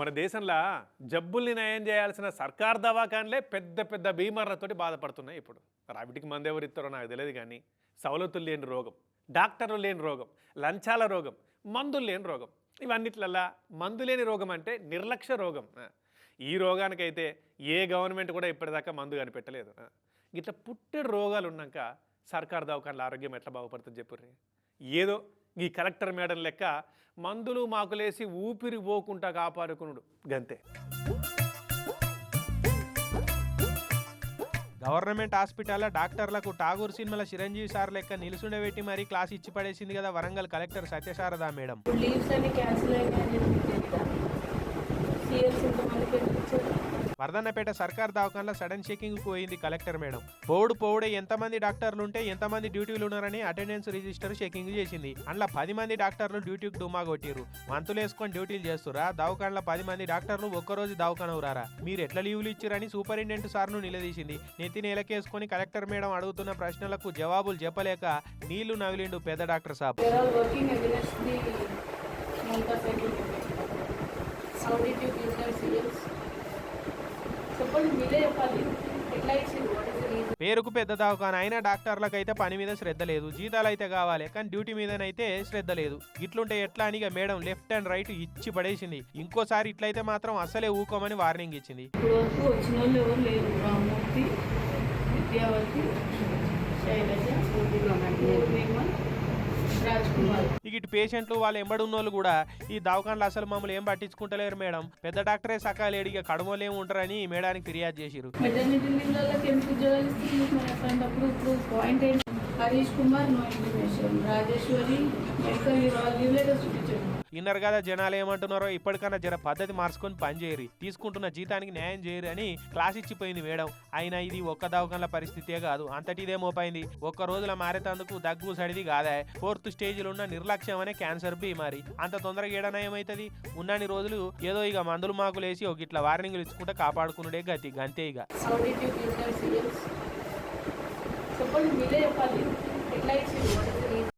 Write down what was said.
మన దేశంలో జబ్బుల్ని నయం చేయాల్సిన సర్కార్ దవాఖాన్లే పెద్ద పెద్ద బీమార్లతోటి బాధపడుతున్నాయి ఇప్పుడు. రావిటికి మందెవరు ఇస్తారో నాకు తెలియదు కానీ సవలతులు లేని రోగం డాక్టర్లు లేని రోగం లంచాల రోగం మందులు లేని రోగం ఇవన్నిట్లల్లా మందు లేని రోగం అంటే నిర్లక్ష్య రోగం. ఈ రోగానికైతే ఏ గవర్నమెంట్ కూడా ఇప్పటిదాకా మందు కనిపెట్టలేదు. ఇట్లా పుట్టెడు రోగాలు ఉన్నాక సర్కార్ దవాఖాన్ల ఆరోగ్యం ఎట్లా బాగుపడుతుంది చెప్పుర్రి ఏదో ఈ కలెక్టర్ మేడం లెక్క మందులు మాకులేసి ఊపిరి పోకుండా కాపాడుకునుడు. గంతే. గవర్నమెంట్ హాస్పిటల్లో డాక్టర్లకు టాగూర్ సినిమాల చిరంజీవి సార్ లెక్క నిలుసుండబెట్టి మరీ క్లాస్ ఇచ్చి పడేసింది కదా వరంగల్ కలెక్టర్ సత్యశారదా మేడం. ఇచ్చారు వర్ధన్నపేట సర్కార్ దవాఖాన్లో సడన్ చెకింగ్ పోయింది కలెక్టర్ మేడం. పోవుడు పోవుడే ఎంతమంది డాక్టర్లు ఉంటే ఎంతమంది డ్యూటీలు ఉన్నారని అటెండెన్స్ రిజిస్టర్ చెకింగ్ చేసింది. అందులో పది మంది డాక్టర్లు డ్యూటీకి డుమా కొట్టిరు మంతులు వేసుకొని డ్యూటీలు చేస్తురా దవాఖాన్లో పది మంది డాక్టర్లు ఒక్కరోజు దవాఖాన ఉరారా మీరు ఎట్లా లీవులు ఇచ్చారని సూపరింటెండెంట్ సార్ను నిలదీసింది. నెత్తి నేలకేసుకొని కలెక్టర్ మేడం అడుగుతున్న ప్రశ్నలకు జవాబులు చెప్పలేక నీళ్ళు నవిలిండు పెద్ద డాక్టర్ సాబ్. వేర్ ఆల్ వర్కింగ్ అగెనెస్ట్ పేరుకు పెద్ద దవాఖాన అయినా డాక్టర్లకు అయితే పని మీద శ్రద్ధ లేదు. జీతాలు అయితే కావాలి కానీ డ్యూటీ మీదనైతే శ్రద్ధ లేదు. ఇట్లుంటే ఎట్లా అని మేడం లెఫ్ట్ అండ్ రైట్ ఇచ్చి పడేసింది. ఇంకోసారి ఇట్లయితే మాత్రం అసలే ఊకోమని వార్నింగ్ ఇచ్చింది. విద్యావతి ఇక ఇటు పేషెంట్లు వాళ్ళు ఎంబడి వాళ్ళు కూడా ఈ దవాఖానలు అసలు మమ్మల్ని ఏం పట్టించుకుంటలేరు మేడం. పెద్ద డాక్టరే సకాలేడు ఇక కడుమోలు ఏమి ఉంటారని ఈ మేడానికి ఫిర్యాదు చేసిరు Harish Kumar no information Rajeshwari medical leave లేదా చూపించండి. ఇన్నర్ కదా జనాలు ఏమంటున్నారో ఇప్పటికన్నా జర పద్ధతి మార్చుకొని పనిచేయరు తీసుకుంటున్న జీతానికి న్యాయం చేయరు అని క్లాస్ ఇచ్చిపోయింది మేడం. అయినా ఇది ఒక్క దవకంల పరిస్థితే కాదు. అంతటిదే మోపైంది. ఒక్క రోజుల మారేతందుకు దగ్గు సడిది కాదా? ఫోర్త్ స్టేజ్లో ఉన్న నిర్లక్ష్యం అనే క్యాన్సర్ బీమారి అంత తొందరగా ఏడన ఏమవుతుంది ఉన్నన్ని రోజులు ఏదో ఇక మందులు మాకులేసి ఒక ఇట్లా వార్నింగ్లు ఇచ్చుకుంటే కాపాడుకునుడే గతి. గంతే ఇక. చెప్పండి మీరే చెప్పాలి. ఎట్లా